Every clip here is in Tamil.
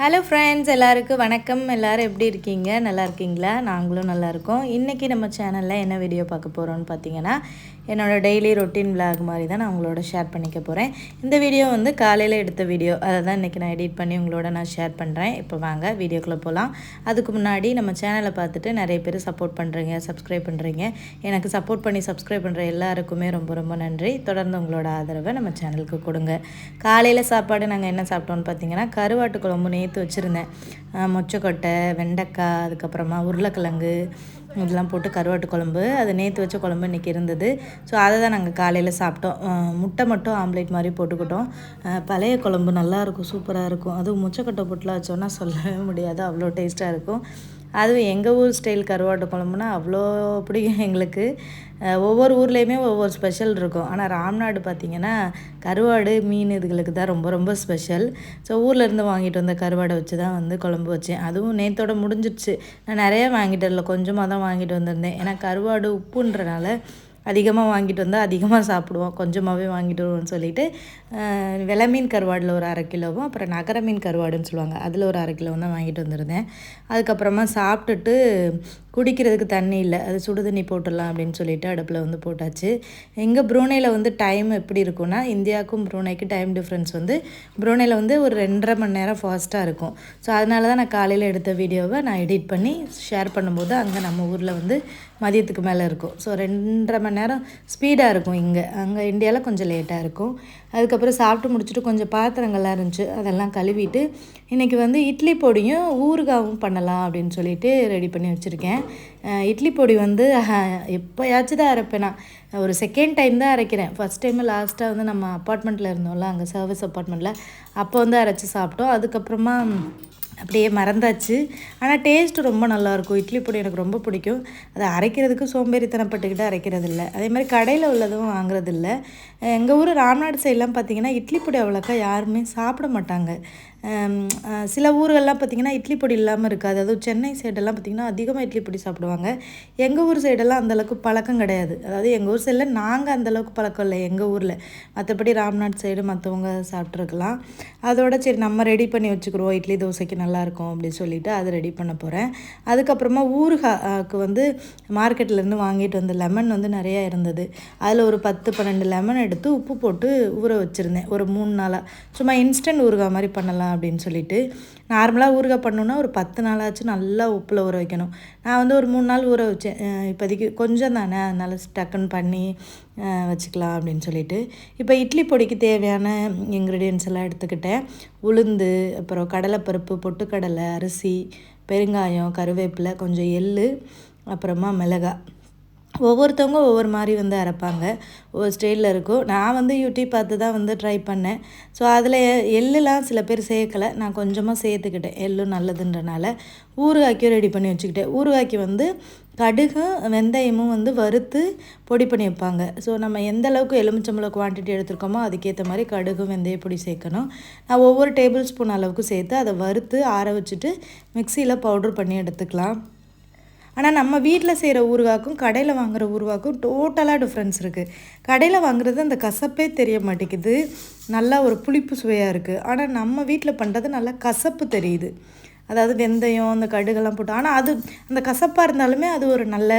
ஹலோ ஃப்ரெண்ட்ஸ் எல்லாருக்கும் வணக்கம். எல்லோரும் எப்படி இருக்கீங்க? நல்லா இருக்கீங்களா? நாங்களும் நல்லா இருக்கோம். இன்றைக்கி நம்ம சேனலில் என்ன வீடியோ பார்க்க போகிறோம்னு பார்த்தீங்கன்னா என்னோடய டெய்லி ரொட்டீன் விளாக் மாதிரி தான் நான் உங்களோட ஷேர் பண்ணிக்க போகிறேன் இந்த வீடியோ வந்து காலையில் எடுத்த வீடியோ அதை தான் இன்றைக்கி நான் எடிட் பண்ணி உங்களோட நான் ஷேர் பண்ணுறேன் இப்போ வாங்க வீடியோக்குள்ளே போகலாம் அதுக்கு முன்னாடி நம்ம சேனலை பார்த்துட்டு நிறைய பேர் சப்போர்ட் பண்ணுறீங்க சப்ஸ்கிரைப் பண்ணுறீங்க எனக்கு சப்போர்ட் பண்ணி சப்ஸ்கிரைப் பண்ணுற எல்லாருக்குமே ரொம்ப ரொம்ப நன்றி. தொடர்ந்து உங்களோட ஆதரவை நம்ம சேனலுக்கு கொடுங்க. காலையில் சாப்பாடு நாங்கள் என்ன சாப்பிட்டோம்னு பார்த்தீங்கன்னா கருவாட்டு குழம்பு நேற்று வச்சுருந்தேன். மொச்சக்கொட்டை வெண்டைக்காய் அதுக்கப்புறமா உருளைக்கிழங்கு இதெல்லாம் போட்டு கருவாட்டு குழம்பு அது நேற்று வச்ச குழம்பு இன்றைக்கி இருந்தது. ஸோ அதை தான் நாங்கள் காலையில் சாப்பிட்டோம். முட்டை மட்டும் ஆம்லேட் மாதிரி போட்டுக்கிட்டோம். பழைய குழம்பு நல்லாயிருக்கும் சூப்பராக இருக்கும். அதுவும் முச்சக்கொட்டை போட்டுலாம் வச்சோன்னா சொல்லவே முடியாது அவ்வளோ டேஸ்ட்டாக இருக்கும். அதுவும் எங்கள் ஊர் ஸ்டைல் கருவாட்டு குழம்புனா அவ்வளோ பிடிக்கும் எங்களுக்கு. ஒவ்வொரு ஊர்லேயுமே ஒவ்வொரு ஸ்பெஷல் இருக்கும். ஆனால் ராம்நாடு பார்த்திங்கன்னா கருவாடு மீன் இதுகளுக்கு தான் ரொம்ப ரொம்ப ஸ்பெஷல் ஸோ ஊர்லேருந்து வாங்கிட்டு வந்த கருவாடை வச்சு தான் வந்து குழம்பு வச்சேன். அதுவும் நேத்தோட முடிஞ்சிடுச்சு நான் நிறைய வாங்கிட்டு வரல. கொஞ்சமாக தான் வாங்கிட்டு வந்திருந்தேன். ஏன்னா கருவாடு உப்புன்றனால அதிகமாக வாங்கிட்டு வந்தால் அதிகமாக சாப்பிடுவோம். கொஞ்சமாகவே வாங்கிட்டு வருவோம்னு சொல்லிட்டு விலை மீன் கருவாடில் ஒரு அரை கிலோவும் அப்புறம் நகர மீன் கருவாடுன்னு சொல்லுவாங்க. அதில் ஒரு அரை கிலோ தான் வாங்கிட்டு வந்திருந்தேன். அதுக்கப்புறமா சாப்பிட்டுட்டு குடிக்கிறதுக்கு தண்ணி இல்லை. அது சுடு தண்ணி போட்டுடலாம் அப்படின்னு சொல்லிட்டு அடுப்பில் வந்து போட்டாச்சு. எங்கள் ப்ரூனேயில் வந்து டைம் எப்படி இருக்கும்னா இந்தியாவுக்கும் ப்ரூனேக்கு டைம் டிஃப்ரென்ஸ் வந்து ப்ரூனேயில் வந்து ஒரு ரெண்டரை மணி நேரம் ஃபாஸ்ட்டாக இருக்கும். ஸோ அதனால தான் நான் காலையில் எடுத்த வீடியோவை நான் எடிட் பண்ணி ஷேர் பண்ணும்போது அங்கே நம்ம ஊரில் வந்து மதியத்துக்கு மேலே இருக்கும். ஸோ ரெண்டரை மணி நேரம் ஸ்பீடாக இருக்கும் இங்கே. அங்கே இந்தியாவில் கொஞ்சம் லேட்டாக இருக்கும். அதுக்கப்புறம் சாப்பிட்டு முடிச்சுட்டு கொஞ்சம் பாத்திரங்கள்லாம் இருந்துச்சு. அதெல்லாம் கழுவிட்டு இன்றைக்கி வந்து இட்லி பொடியும் ஊறுகாவும் பண்ணலாம் அப்படின்னு சொல்லிட்டு ரெடி பண்ணி வச்சுருக்கேன். இட்லி பொடி வந்து எப்போயாச்சும் தான் அரைப்பேன். நான் ஒரு செகண்ட் டைம் தான் அரைக்கிறேன். ஃபஸ்ட் டைம் லாஸ்ட்டாக வந்து நம்ம அப்பார்ட்மெண்ட்டில் இருந்தோம்ல அங்கே சர்வீஸ் அப்பார்ட்மெண்ட்டில் அப்போ வந்து அரைச்சி சாப்பிட்டோம். அதுக்கப்புறமா அப்படியே மறந்தாச்சு. ஆனால் டேஸ்ட் ரொம்ப நல்லாயிருக்கும் இட்லி பொடி எனக்கு ரொம்ப பிடிக்கும். அதை அரைக்கிறதுக்கு சோம்பேறித்தனப்பட்டுக்கிட்டு அரைக்கிறது இல்லை அதே மாதிரி கடையில் உள்ளதும் வாங்குறது இல்லை எங்கள் ஊர் ராம்நாடு சைட்லாம் பார்த்தீங்கன்னா இட்லி பொடி அவ்வளோக்கா யாருமே சாப்பிட மாட்டாங்க. சில ஊர்கள்லாம் பார்த்திங்கன்னா இட்லி பொடி இல்லாமல் இருக்காது. அதுவும் சென்னை சைடெல்லாம் பார்த்திங்கன்னா அதிகமாக இட்லி பொடி சாப்பிடுவாங்க. எங்கள் ஊர் சைடெல்லாம் அந்தளவுக்கு பழக்கம் கிடையாது. அதாவது எங்கள் ஊர் சைடில் நாங்கள் அந்தளவுக்கு பழக்கம் இல்லை. எங்கள் ஊரில் மற்றபடி ராம்நாட் சைடு மற்றவங்க சாப்பிட்ருக்கலாம் அதோட சரி நம்ம ரெடி பண்ணி வச்சுக்கிறோம் இட்லி தோசைக்கு நல்லாயிருக்கும் அப்படின்னு சொல்லிவிட்டு அதை ரெடி பண்ண போகிறேன் அதுக்கப்புறமா ஊறுகாய்க்கு வந்து மார்க்கெட்லேருந்து வாங்கிட்டு வந்த லெமன் வந்து நிறையா இருந்தது. அதில் ஒரு பத்து பன்னெண்டு லெமன் எடுத்து உப்பு போட்டு ஊற வச்சுருந்தேன். ஒரு மூணு நாளாக சும்மா இன்ஸ்டன்ட் ஊறுகாய் மாதிரி பண்ணலாம் அப்படின்னு சொல்லிட்டு. நார்மலாக ஊறுகாய் பண்ணணுன்னா ஒரு பத்து நாளாச்சு நல்லா உப்பில் ஊற வைக்கணும். நான் வந்து ஒரு மூணு நாள் ஊற வச்சேன். இப்போதைக்கு கொஞ்சம் தானே அதனால் டக்குன்னு பண்ணி வச்சுக்கலாம் அப்படின்னு சொல்லிட்டு. இப்போ இட்லி பொடிக்கு தேவையான இன்க்ரீடியன்ஸ் எல்லாம் எடுத்துக்கிட்டேன். உளுந்து அப்புறம் கடலைப்பருப்பு பொட்டுக்கடலை அரிசி பெருங்காயம் கருவேப்பிலை கொஞ்சம் எள் அப்புறமா மிளகாய். ஒவ்வொருத்தவங்க ஒவ்வொரு மாதிரி வந்து அரைப்பாங்க. ஒரு ஸ்டைலில் இருக்கும். நான் வந்து யூடியூப் பார்த்து தான் வந்து ட்ரை பண்ணேன். ஸோ அதில் எள்ளுலாம் சில பேர் சேர்க்கலை. நான் கொஞ்சமாக சேர்த்துக்கிட்டேன். எள்ளும் நல்லதுன்றனால ஊறுகாய்க்கும் ரெடி பண்ணி வச்சுக்கிட்டேன். ஊறுகாய்க்கு வந்து கடுகும் வெந்தயமும் வந்து வறுத்து பொடி பண்ணி வைப்பாங்க. ஸோ நம்ம எந்த அளவுக்கு எலுமிச்சம்பழம் குவான்டிட்டி எடுத்திருக்கோமோ அதுக்கேற்ற மாதிரி கடுகு வெந்தய பொடி சேர்க்கணும். நான் ஒவ்வொரு டேபிள் ஸ்பூன் அளவுக்கு சேர்த்து அதை வறுத்து ஆற வச்சுட்டு மிக்சியில் பவுடர் பண்ணி எடுத்துக்கலாம். ஆனால் நம்ம வீட்டில் செய்கிற ஊறுகாக்கும் கடையில் வாங்குற ஊறுகாக்கும் டோட்டலாக டிஃப்ரென்ஸ் இருக்குது கடையில் வாங்குறது அந்த கசப்பே தெரிய மாட்டேங்குது. நல்லா ஒரு புளிப்பு சுவையாக இருக்குது ஆனால் நம்ம வீட்டில் பண்ணுறது நல்லா கசப்பு தெரியுது. அதாவது வெந்தயம் அந்த கடுகெல்லாம் போட்டு ஆனால் அது அந்த கசப்பாக இருந்தாலுமே அது ஒரு நல்ல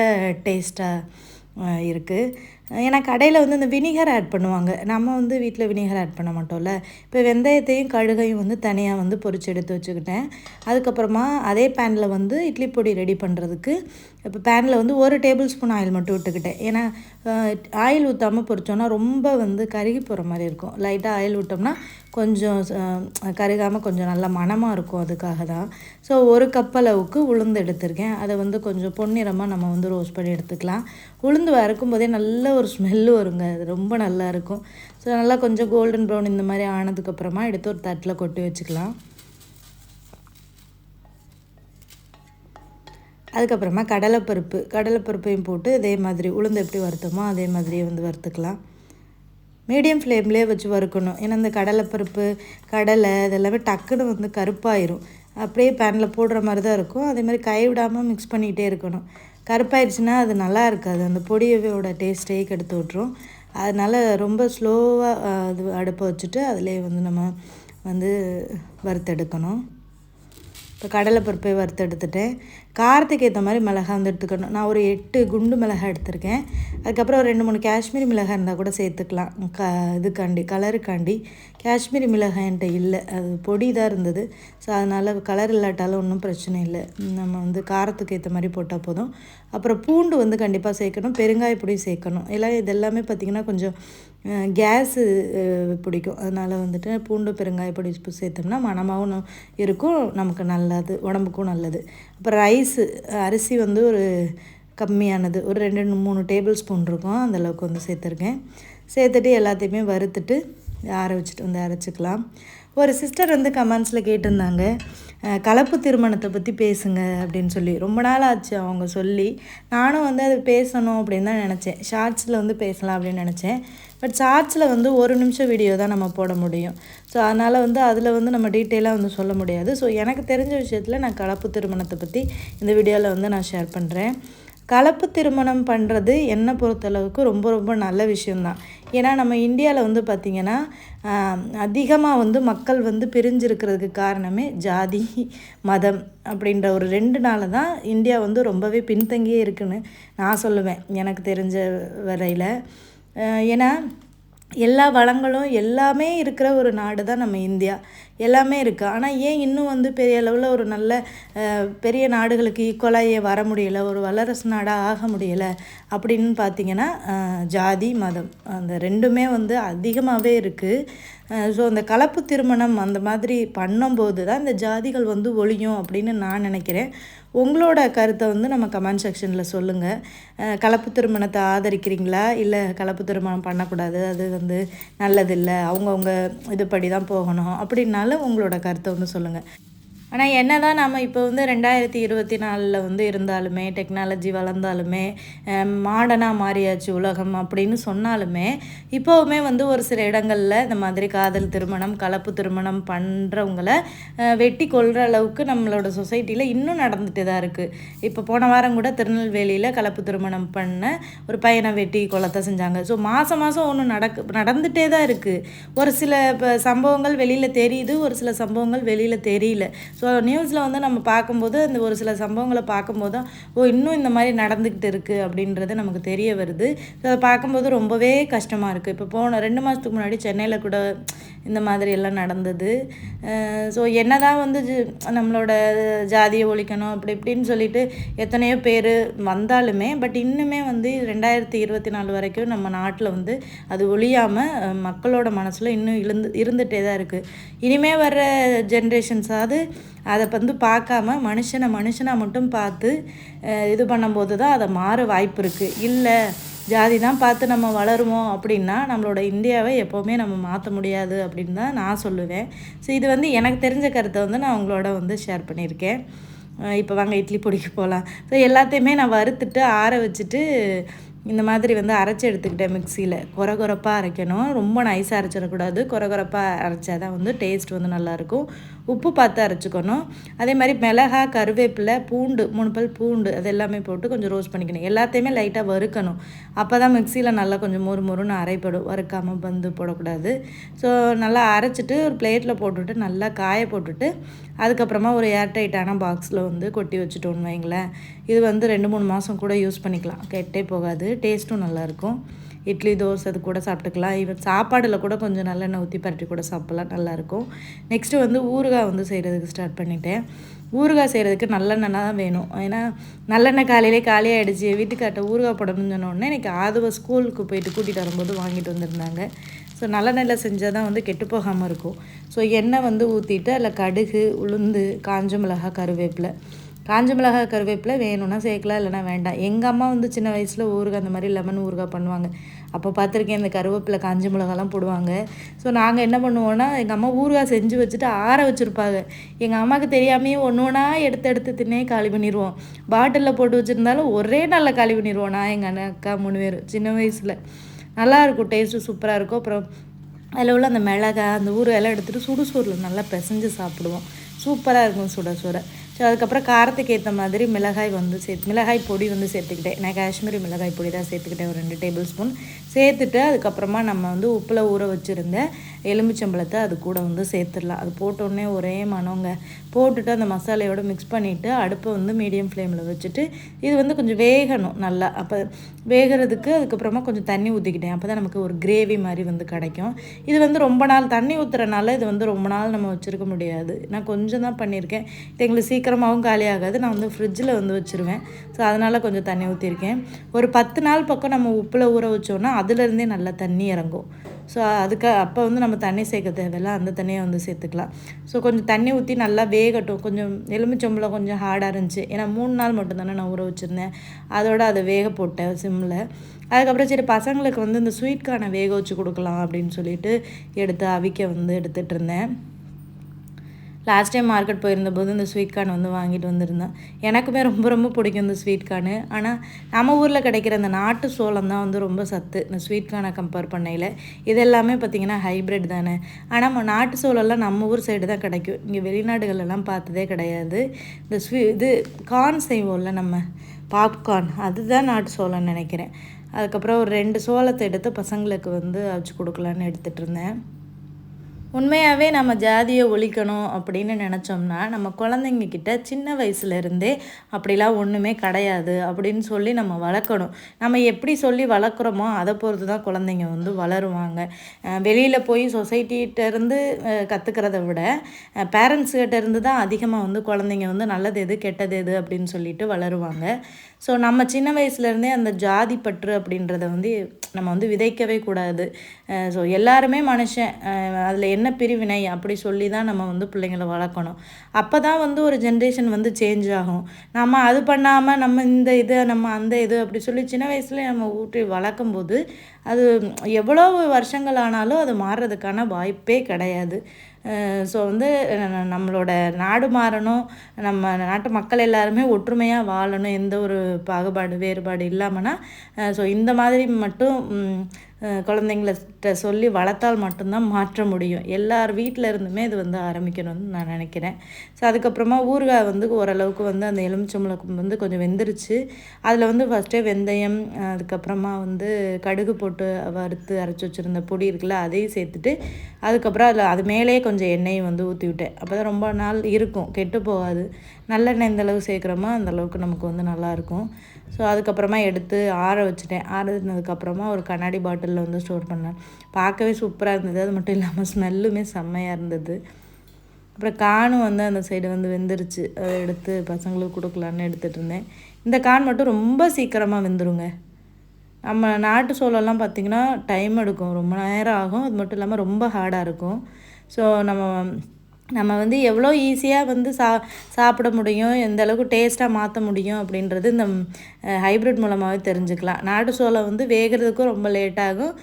டேஸ்ட்டாக இருக்குது ஏன்னா கடையில் வந்து இந்த வினிகர் ஆட் பண்ணுவாங்க. நம்ம வந்து வீட்டில் வினிகர் ஆட் பண்ண மாட்டோம்ல. இப்போ வெந்தயத்தையும் கழுகையும் வந்து தனியாக வந்து பொறிச்சு எடுத்து வச்சுக்கிட்டேன். அதுக்கப்புறமா அதே பேனில் வந்து இட்லி பொடி ரெடி பண்ணுறதுக்கு இப்போ பேனில் வந்து ஒரு டேபிள் ஸ்பூன் ஆயில் மட்டும் விட்டுக்கிட்டேன். ஏன்னா ஆயில் ஊற்றாமல் பொரிச்சோன்னா ரொம்ப வந்து கருகி போகிற மாதிரி இருக்கும். லைட்டாக ஆயில் விட்டோம்னா கொஞ்சம் கருகாமல் கொஞ்சம் நல்லா மணமாக இருக்கும் அதுக்காக தான். ஸோ ஒரு கப் அளவுக்கு உளுந்து எடுத்திருக்கேன். அதை வந்து கொஞ்சம் பொன்னிறமாக நம்ம வந்து ரோஸ்ட் பண்ணி எடுத்துக்கலாம். உளுந்து வறுக்கும் போதே நல்ல ஒரு ஸ்மெல்லு வருங்க. அது ரொம்ப நல்லா இருக்கும் ஸோ நல்லா கொஞ்சம் கோல்டன் ப்ரௌன் இந்த மாதிரி ஆனதுக்கப்புறமா எடுத்து ஒரு தட்டில் கொட்டி வச்சுக்கலாம். அதுக்கப்புறமா கடலைப்பருப்பு கடலைப்பருப்பையும் போட்டு இதே மாதிரி உளுந்து எப்படி வறுத்தோமோ அதே மாதிரியே வந்து வறுத்துக்கலாம். மீடியம் ஃப்ளேம்லேயே வச்சு வறுக்கணும். ஏன்னா இந்த கடலைப்பருப்பு கடலை இதெல்லாமே டக்குன்னு வந்து கருப்பாயிரும். அப்படியே பேனில் போடுற மாதிரி தான் இருக்கும். அதே மாதிரி கை விடாமல் மிக்ஸ் பண்ணிக்கிட்டே இருக்கணும். கருப்பாயிடுச்சுன்னா அது நல்லா இருக்காது அந்த பொடியோட டேஸ்ட்டே கெடுத்து விட்ரும் அதனால் ரொம்ப ஸ்லோவாக அது அடுப்பை வச்சுட்டு அதிலே வந்து நம்ம வந்து வறுத்தெடுக்கணும். இப்போ கடலைப்பருப்பை வறுத்தெடுத்துட்டேன். காரத்துக்கு ஏற்ற மாதிரி மிளகா வந்து எடுத்துக்கணும். நான் ஒரு எட்டு குண்டு மிளகாய் எடுத்திருக்கேன். அதுக்கப்புறம் ஒரு ரெண்டு மூணு காஷ்மீரி மிளகாய் இருந்தால் கூட சேர்த்துக்கலாம். க இதுக்காண்டி கலருக்காண்டி. காஷ்மீரி மிளகாய் என்கிட்ட இல்லை. அது பொடி தான் இருந்தது. ஸோ அதனால் கலர் இல்லாட்டாலும் ஒன்றும் பிரச்சனை இல்லை. நம்ம வந்து காரத்துக்கு ஏற்ற மாதிரி போட்டால் போதும். அப்புறம் பூண்டு வந்து கண்டிப்பாக சேர்க்கணும். பெருங்காய பொடி சேர்க்கணும். எல்லாம் இது எல்லாமே பார்த்திங்கன்னா கொஞ்சம் கேஸு பிடிக்கும். அதனால் வந்துட்டு பூண்டு பெருங்காய பொடி சேர்த்தோம்னா மணமாகவும் இருக்கும். நமக்கு நல்லது உடம்புக்கும் நல்லது. அப்புறம் ரைஸு அரிசி வந்து ஒரு கம்மியானது. ஒரு ரெண்டு மூணு டேபிள் ஸ்பூன் இருக்கும். அந்தளவுக்கு வந்து சேர்த்துருக்கேன். சேர்த்துட்டு எல்லாத்தையுமே வறுத்துட்டு ஆற வச்சுட்டு வந்து அரைச்சிக்கலாம். ஒரு சிஸ்டர் வந்து கமெண்ட்ஸில் கேட்டிருந்தாங்க கலப்பு திருமணத்தை பற்றி பேசுங்க அப்படின்னு சொல்லி. ரொம்ப நாள் ஆச்சு அவங்க சொல்லி. நானும் வந்து அது பேசணும் அப்படின்னு தான் நினச்சேன். ஷார்ட்ஸில் வந்து பேசலாம் அப்படின்னு நினச்சேன். பட் ஷார்ட்ஸில் வந்து ஒரு நிமிஷம் வீடியோ தான் நம்ம போட முடியும். ஸோ அதனால் வந்து அதில் வந்து நம்ம டீட்டெயிலாக வந்து சொல்ல முடியாது. ஸோ எனக்கு தெரிஞ்ச விஷயத்தில் நான் கலப்பு திருமணத்தை பற்றி இந்த வீடியோவில் வந்து நான் ஷேர் பண்ணுறேன் கலப்பு திருமணம் பண்ணுறது என்னை பொறுத்தளவுக்கு ரொம்ப ரொம்ப நல்ல விஷயந்தான் ஏன்னா நம்ம இந்தியாவில் வந்து பார்த்திங்கன்னா அதிகமாக வந்து மக்கள் வந்து பிரிஞ்சிருக்கிறதுக்கு காரணமே ஜாதி மதம் அப்படின்ற ஒரு ரெண்டு நாள் தான் இந்தியா வந்து ரொம்பவே பின்தங்கியே இருக்குன்னு நான் சொல்லுவேன். எனக்கு தெரிஞ்ச வரையில். ஏன்னா எல்லா வளங்களும் எல்லாமே இருக்கிற ஒரு நாடு தான் நம்ம இந்தியா. எல்லாமே இருக்குது ஆனால் ஏன் இன்னும் வந்து பெரிய அளவில் ஒரு நல்ல பெரிய நாடுகளுக்கு ஈக்குவலாக ஏன் வர முடியலை ஒரு வல்லரசு நாடாக ஆக முடியலை அப்படின்னு பார்த்திங்கன்னா ஜாதி மதம். அந்த ரெண்டுமே வந்து அதிகமாகவே இருக்குது ஸோ அந்த கலப்பு திருமணம் அந்த மாதிரி பண்ணும்போது தான் இந்த ஜாதிகள் வந்து ஒழியும் அப்படின்னு நான் நினைக்கிறேன். உங்களோட கருத்தை வந்து நம்ம கமெண்ட் செக்ஷனில் சொல்லுங்கள் கலப்பு திருமணத்தை ஆதரிக்கிறீங்களா? இல்லை கலப்பு திருமணம் பண்ணக்கூடாது? அது வந்து நல்லதில்லை. அவங்கவுங்க இதுபடி தான் போகணும். அப்படின்னாலும் உங்களோட கருத்தை வந்து சொல்லுங்கள் ஆனால் என்ன தான் நம்ம இப்போ வந்து ரெண்டாயிரத்தி இருபத்தி நாலில் வந்து இருந்தாலுமே டெக்னாலஜி வளர்ந்தாலுமே மாடனாக மாறியாச்சு உலகம் அப்படின்னு சொன்னாலுமே இப்போவுமே வந்து ஒரு சில இடங்களில் இந்த மாதிரி காதல் திருமணம் கலப்பு திருமணம் பண்ணுறவங்கள வெட்டி கொள்கிற அளவுக்கு நம்மளோட சொசைட்டியில் இன்னும் நடந்துகிட்டு தான் இருக்குது இப்போ போன வாரம் கூட திருநெல்வேலியில் கலப்பு திருமணம் பண்ண ஒரு பையனை வெட்டி கொலத்தை செஞ்சாங்க. ஸோ மாதம் மாதம் ஒன்று நடக்கு நடந்துகிட்டே தான் இருக்குது ஒரு சில இப்போ சம்பவங்கள் வெளியில் தெரியுது ஒரு சில சம்பவங்கள் வெளியில் தெரியல. ஸோ நியூஸில் வந்து நம்ம பார்க்கும்போது அந்த ஒரு சில சம்பவங்களை பார்க்கும்போது ஓ இன்னும் இந்த மாதிரி நடந்துக்கிட்டு இருக்குது அப்படின்றது நமக்கு தெரிய வருது. ஸோ அதை பார்க்கும்போது ரொம்பவே கஷ்டமாக இருக்குது இப்போ போன ரெண்டு மாதத்துக்கு முன்னாடி சென்னையில் கூட இந்த மாதிரி எல்லாம் நடந்தது. ஸோ என்ன தான் வந்து நம்மளோட ஜாதியை ஒழிக்கணும் அப்படி இப்படின்னு சொல்லிட்டு எத்தனையோ பேர் வந்தாலுமே பட் இன்னுமே வந்து ரெண்டாயிரத்தி இருபத்தி நாலு வரைக்கும் நம்ம நாட்டில் வந்து அது ஒழியாமல் மக்களோட மனசில் இன்னும் இருந்து இருந்துகிட்டே தான் இருக்குது இனிமே வர்ற ஜென்ரேஷன்ஸாவது அதை வந்து பார்க்காம மனுஷனை மனுஷனாக மட்டும் பார்த்து இது பண்ணும்போது தான் அதை மாற வாய்ப்பு இருக்குது இல்லை ஜாதி தான் பார்த்து நம்ம வளருவோம் அப்படின்னா நம்மளோட இந்தியாவை எப்போவுமே நம்ம மாற்ற முடியாது அப்படின்னு தான் நான் சொல்லுவேன். ஸோ இது வந்து எனக்கு தெரிஞ்ச கருத்தை வந்து நான் உங்களோட வந்து ஷேர் பண்ணியிருக்கேன். இப்போ வாங்க இட்லி பொடிக்கு போகலாம் ஸோ எல்லாத்தையுமே நான் வறுத்துட்டு ஆற வச்சுட்டு இந்த மாதிரி வந்து அரைச்சி எடுத்துக்கிட்டேன் மிக்சியில் குறை குறைப்பாக அரைக்கணும். ரொம்ப நைஸாக அரைச்சிடக்கூடாது. குறை குறைப்பாக அரைச்சா தான் வந்து டேஸ்ட் வந்து நல்லாயிருக்கும். உப்பு பார்த்து அரைச்சிக்கணும். அதே மாதிரி மிளகா கருவேப்பிலை பூண்டு மூணு பல் பூண்டு அது எல்லாமே போட்டு கொஞ்சம் ரோஸ்ட் பண்ணிக்கணும். எல்லாத்தையுமே லைட்டாக வறுக்கணும். அப்போ தான் மிக்சியில் நல்லா கொஞ்சம் மொறு மொறுன்னு அரைப்படும். வறுக்காமல் பந்து போடக்கூடாது. ஸோ நல்லா அரைச்சிட்டு ஒரு பிளேட்டில் போட்டுவிட்டு நல்லா காய போட்டுட்டு அதுக்கப்புறமா ஒரு ஏர்டைட்டான பாக்ஸில் வந்து கொட்டி வச்சுட்டோன்னு வைங்களேன். இது வந்து ரெண்டு மூணு மாதம் கூட யூஸ் பண்ணிக்கலாம். கெட்டே போகாது. டேஸ்ட்டும் நல்லாயிருக்கும். இட்லி தோசை அது கூட சாப்பிட்டுக்கலாம். ஈவன் சாப்பாடில் கூட கொஞ்சம் நல்லெண்ணெய் ஊற்றி பரட்டி கூட சாப்பிட்லாம். நல்லாயிருக்கும். நெக்ஸ்ட்டு வந்து ஊறுகாய் வந்து செய்கிறதுக்கு ஸ்டார்ட் பண்ணிட்டேன். ஊறுகாய் செய்கிறதுக்கு நல்லெண்ணெய் தான் வேணும். ஏன்னா நல்லெண்ணெய் காலையிலே காலியாகிடுச்சு வீட்டுக்காட்ட ஊறுகாய் போடணும்னு சொன்னோடனே எனக்கு ஆதுவ ஸ்கூலுக்கு போயிட்டு கூட்டிகிட்டு வரும்போது வாங்கிட்டு வந்திருந்தாங்க. ஸோ நல்ல நல்லெண்ணெயில் செஞ்சால் தான் வந்து கெட்டு போகாமல் இருக்கும். ஸோ எண்ணெய் வந்து ஊற்றிட்டு அதில் கடுகு உளுந்து காஞ்ச மிளகா கருவேப்பிலை. காஞ்ச மிளகாய் கருவேப்பிலை வேணும்னா சேர்க்கலாம் இல்லைனா வேண்டாம். எங்கள் அம்மா வந்து சின்ன வயசில் ஊறுகாய் அந்த மாதிரி லெமன் ஊறுகாய் பண்ணுவாங்க. அப்போ பார்த்துருக்கேன் இந்த கருவேப்பிலை காஞ்ச மிளகாலாம் போடுவாங்க. ஸோ நாங்கள் என்ன பண்ணுவோன்னா எங்கள் அம்மா ஊறுகாய் செஞ்சு வச்சுட்டு ஆற வச்சுருப்பாங்க. எங்கள் அம்மாவுக்கு தெரியாமையே ஒன்று ஒன்றா எடுத்து எடுத்து தின்னே காலி பண்ணிடுவோம் பாட்டிலில் போட்டு வச்சுருந்தாலும் ஒரே நாளில் காலி பண்ணிடுவோம் நான் எங்கள் அக்கா மூணு பேர் சின்ன வயசில். நல்லாயிருக்கும் டேஸ்ட்டு சூப்பராக இருக்கும் அப்புறம் அதில் உள்ள அந்த மிளகா அந்த ஊறுகாயெல்லாம் எடுத்துகிட்டு சுடு சுடுசோறில் நல்லா பிசைஞ்சு சாப்பிடுவோம். சூப்பராக இருக்கும் சுட சுட. ஸோ அதுக்கப்புறம் காரத்துக்கு ஏற்ற மாதிரி மிளகாய் வந்து சேர்த்து மிளகாய் பொடி வந்து சேர்த்துக்கிட்டேன். நான் காஷ்மீரி மிளகாய் பொடி தான் சேர்த்துக்கிட்டேன் ஒரு ரெண்டு டேபிள் ஸ்பூன். சேர்த்துட்டு அதுக்கப்புறமா நம்ம வந்து உப்பில் ஊற வச்சுருந்த எலுமிச்சம்பழத்தை அது கூட வந்து சேர்த்துடலாம். அது போட்டோடனே ஒரே மனங்க போட்டுட்டு அந்த மசாலையோடு மிக்ஸ் பண்ணிவிட்டு அடுப்பை வந்து மீடியம் ஃப்ளேமில் வச்சுட்டு இது வந்து கொஞ்சம் வேகணும் நல்லா. அப்போ வேகிறதுக்கு அதுக்கப்புறமா கொஞ்சம் தண்ணி ஊற்றிக்கிட்டேன் அப்போ தான் நமக்கு ஒரு கிரேவி மாதிரி வந்து கிடைக்கும். இது வந்து ரொம்ப நாள் தண்ணி ஊற்றுறனால இது வந்து ரொம்ப நாள் நம்ம வச்சுருக்க முடியாது. நான் கொஞ்சம் தான் பண்ணியிருக்கேன். இது எங்களுக்கு சீக்கிரமாகவும் காலி ஆகாது. நான் வந்து ஃப்ரிட்ஜில் வந்து வச்சுருவேன். ஸோ அதனால் கொஞ்சம் தண்ணி ஊற்றிருக்கேன் ஒரு பத்து நாள் பக்கம் நம்ம உப்பில் ஊற வச்சோன்னா அதுலேருந்தே நல்லா தண்ணி இறங்கும் ஸோ அதுக்கு அப்போ வந்து நம்ம தண்ணி சேர்க்க தேவையில்ல அந்த தண்ணியை வந்து சேர்த்துக்கலாம். ஸோ கொஞ்சம் தண்ணி ஊற்றி நல்லா வேகட்டும். கொஞ்சம் எலுமிச்சம்பளம் கொஞ்சம் ஹார்டாக இருந்துச்சு. ஏன்னா மூணு நாள் மட்டும்தானே நான் ஊற வச்சுருந்தேன். அதோட அதை வேக போட்டேன் சிம்மில் அதுக்கப்புறம் சரி பசங்களுக்கு வந்து இந்த ஸ்வீட் வேக வச்சு கொடுக்கலாம் அப்படின்னு சொல்லிட்டு எடுத்து அவிக்க வந்து எடுத்துகிட்டு இருந்தேன். லாஸ்ட் டைம் மார்க்கெட் போயிருந்தபோது இந்த ஸ்வீட் கார்ன் வந்து வாங்கிட்டு வந்திருந்தேன். எனக்குமே ரொம்ப ரொம்ப பிடிக்கும் இந்த ஸ்வீட் கார்னு ஆனால் நம்ம ஊரில் கிடைக்கிற அந்த நாட்டு சோளம் தான் வந்து ரொம்ப சத்து. இந்த ஸ்வீட் கார்னை கம்பேர் பண்ணையில். இது எல்லாமே பார்த்திங்கன்னா ஹைப்ரிட் தானே. ஆனால் நம்ம நாட்டு சோளம்லாம் நம்ம ஊர் சைடு தான் கிடைக்கும். இங்கே வெளிநாடுகளெல்லாம் பார்த்ததே கிடையாது. இந்த ஸ்வீ இது கார்ன் செய்வோம்ல நம்ம. பாப்கார்ன் அதுதான் நாட்டு சோளம்னு நினைக்கிறேன். அதுக்கப்புறம் ஒரு ரெண்டு சோளத்தை எடுத்து பசங்களுக்கு வந்து அவிச்சு கொடுக்கலான்னு எடுத்துகிட்டு இருந்தேன். உண்மையாகவே நம்ம ஜாதியை ஒழிக்கணும் அப்படின்னு நினச்சோம்னா நம்ம குழந்தைங்கக்கிட்ட சின்ன வயசுலேருந்தே அப்படிலாம் ஒன்றுமே கிடையாது அப்படின்னு சொல்லி நம்ம வளர்க்கணும். நம்ம எப்படி சொல்லி வளர்க்குறோமோ அதை பொறுத்து தான் குழந்தைங்க வந்து வளருவாங்க. வெளியில் போய் சொசைட்டிகிட்டேருந்து கற்றுக்கிறத விட பேரண்ட்ஸ்கிட்ட இருந்து தான் அதிகமாக வந்து குழந்தைங்க வந்து நல்லது எது கெட்டது எது அப்படின்னு சொல்லிட்டு வளருவாங்க. ஸோ நம்ம சின்ன வயசுலேருந்தே அந்த ஜாதி பற்று அப்படின்றத வந்து நம்ம வந்து விதைக்கவே கூடாது. ஸோ எல்லாருமே மனுஷன் அதில் என்ன பிரிவினை அப்படி சொல்லி தான் நம்ம வந்து பிள்ளைங்களை வளர்க்கணும். அப்போ தான் வந்து ஒரு ஜென்ரேஷன் வந்து சேஞ்ச் ஆகும். நம்ம அது பண்ணாமல் நம்ம இந்த இது நம்ம அந்த இது அப்படி சொல்லி சின்ன வயசுல நம்ம ஊட்டி வளர்க்கும்போது அது எவ்வளோ வருஷங்கள் ஆனாலும் அது மாறுறதுக்கான வாய்ப்பே கிடையாது. ஸோ வந்து நம்மளோட நாடு மாறணும். நம்ம நாட்டு மக்கள் எல்லாருமே ஒற்றுமையாக வாழணும். எந்த ஒரு பாகுபாடு வேறுபாடு இல்லாமல்னா ஸோ இந்த மாதிரி மட்டும் குழந்தைங்கள்ட்ட சொல்லி வளர்த்தால் மட்டும்தான் மாற்ற முடியும். எல்லார் வீட்டில் இருந்துமே இது வந்து ஆரம்பிக்கணும்னு நான் நினைக்கிறேன். ஸோ அதுக்கப்புறமா ஊறுகாய் வந்து ஓரளவுக்கு வந்து அந்த எலுமிச்சம்பழம் வந்து கொஞ்சம் வெந்துருச்சு. அதில் வந்து ஃபஸ்ட்டே வெந்தயம் அதுக்கப்புறமா வந்து கடுகு போட்டு வறுத்து அரைச்சி வச்சுருந்த பொடி இருக்குல்ல அதையும் சேர்த்துட்டு அதுக்கப்புறம் அதில் அது மேலேயே கொஞ்சம் எண்ணெயும் வந்து ஊற்றி விட்டேன். அப்போ தான் ரொம்ப நாள் இருக்கும் கெட்டு போகாது. நல்லெண்ணெய் எந்த சேர்க்குறோமோ அந்தளவுக்கு நமக்கு வந்து நல்லாயிருக்கும் ஸோ அதுக்கப்புறமா எடுத்து ஆற வச்சுட்டேன். ஆறதுனதுக்கப்புறமா ஒரு கண்ணாடி பாட்டிலில் வந்து ஸ்டோர் பண்ணேன். பார்க்கவே சூப்பராக இருந்தது. அது மட்டும் இல்லாமல் ஸ்மெல்லுமே செம்மையாக இருந்தது. அப்புறம் காணும் வந்து அந்த சைடு வந்து வெந்துருச்சு. அதை எடுத்து பசங்களுக்கு கொடுக்கலான்னு எடுத்துகிட்டு இருந்தேன். இந்த கான் மட்டும் ரொம்ப சீக்கிரமாக வெந்துருங்க. நம்ம நாட்டு சோளம்லாம் பார்த்திங்கன்னா டைம் எடுக்கும். ரொம்ப நேரம் ஆகும். அது மட்டும் இல்லாமல் ரொம்ப ஹார்டாக இருக்கும். ஸோ நம்ம நம்ம வந்து எவ்வளோ ஈஸியாக வந்து சா சாப்பிட முடியும் எந்த அளவுக்கு டேஸ்ட்டாக மாற்ற முடியும் அப்படின்றது இந்த ஹைப்ரிட் மூலமாகவே தெரிஞ்சுக்கலாம். நாட்டு சோளம் வந்து வேகிறதுக்கும் ரொம்ப லேட்டாகும்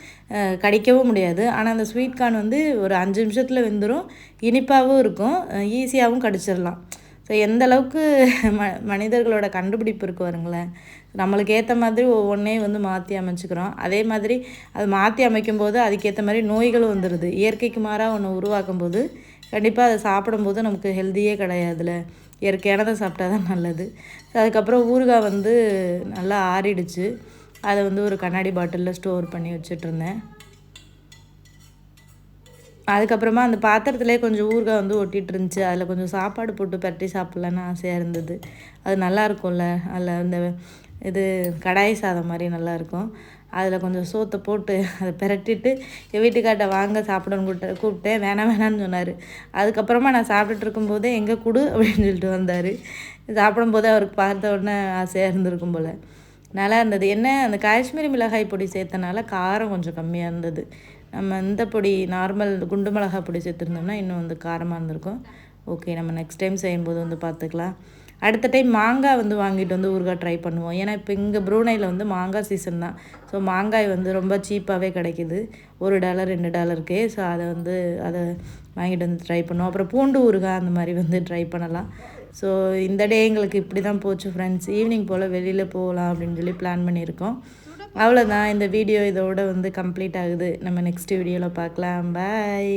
கடிக்கவும் முடியாது. ஆனால் அந்த ஸ்வீட் கார்ன் வந்து ஒரு அஞ்சு நிமிஷத்தில் வெந்துடும் இனிப்பாகவும் இருக்கும். ஈஸியாகவும் கடிச்சிடலாம் ஸோ எந்த அளவுக்கு ம மனிதர்களோட கண்டுபிடிப்பு இருக்கு வருங்களேன் நம்மளுக்கு ஏற்ற மாதிரி ஒவ்வொன்றையும் வந்து மாற்றி அமைச்சுக்கிறோம். அதே மாதிரி அது மாற்றி அமைக்கும் போது அதுக்கேற்ற மாதிரி நோய்களும் வந்துடுது இயற்கைக்கு மாறாக ஒன்று உருவாக்கும் போது கண்டிப்பாக அதை சாப்பிடும்போது நமக்கு ஹெல்த்தியே கிடையாதுல இயற்கையானதை சாப்பிட்டா தான் நல்லது. அதுக்கப்புறம் ஊறுகாய் வந்து நல்லா ஆறிடுச்சு. அதை வந்து ஒரு கண்ணாடி பாட்டிலில் ஸ்டோர் பண்ணி வச்சிட்ருந்தேன். அதுக்கப்புறமா அந்த பாத்திரத்துலேயே கொஞ்சம் ஊறுகாய் வந்து ஒட்டிகிட்டு இருந்துச்சு அதில் கொஞ்சம் சாப்பாடு போட்டு பரட்டி சாப்பிட்லான்னு ஆசையாக இருந்தது. அது நல்லா இருக்கும்ல. அதில் அந்த இது கடாய் சாதம் மாதிரி நல்லாயிருக்கும். அதில் கொஞ்சம் சோத்தை போட்டு அதை பிரட்டிட்டு என் வீட்டுக்கார்ட்ட வாங்க சாப்பிடணும் கூப்பிட்டு கூப்பிட்டேன் வேணாம் வேணான்னு சொன்னார். அதுக்கப்புறமா நான் சாப்பிட்டுட்டு இருக்கும்போதே எங்கே கொடு அப்படின்னு சொல்லிட்டு வந்தார். சாப்பிடும்போதே அவருக்கு பார்த்த உடனே ஆசையாக இருந்திருக்கும் போல். நல்லா இருந்தது. என்ன அந்த காஷ்மீரி மிளகாய் பொடி சேர்த்தனால காரம் கொஞ்சம் கம்மியாக இருந்தது. நம்ம இந்த பொடி நார்மல் குண்டு மிளகாய் பொடி சேர்த்துருந்தோம்னா இன்னும் வந்து காரமாக இருந்திருக்கும். ஓகே நம்ம நெக்ஸ்ட் டைம் செய்யும்போது வந்து பார்த்துக்கலாம். அடுத்த டைம் மாங்காய் வந்து வாங்கிட்டு வந்து ஊறுகாய் ட்ரை பண்ணுவோம். ஏன்னா இப்போ இங்கே ப்ரூனையில் வந்து மாங்காய் சீசன் தான். ஸோ மாங்காய் வந்து ரொம்ப சீப்பாகவே கிடைக்கிது. ஒரு டாலர் ரெண்டு டாலருக்கே ஸோ அதை வந்து அதை வாங்கிட்டு வந்து ட்ரை பண்ணுவோம். அப்புறம் பூண்டு ஊறுகாய் அந்த மாதிரி வந்து ட்ரை பண்ணலாம். ஸோ இந்த டே எங்களுக்கு இப்படி தான் போச்சு ஃப்ரெண்ட்ஸ் ஈவினிங் போல் வெளியில் போகலாம் அப்படின்னு சொல்லி பிளான் பண்ணியிருக்கோம். அவ்வளோதான் இந்த வீடியோ இதோட வந்து கம்ப்ளீட் ஆகுது. நம்ம நெக்ஸ்ட் வீடியோவில் பார்க்கலாம். பாய்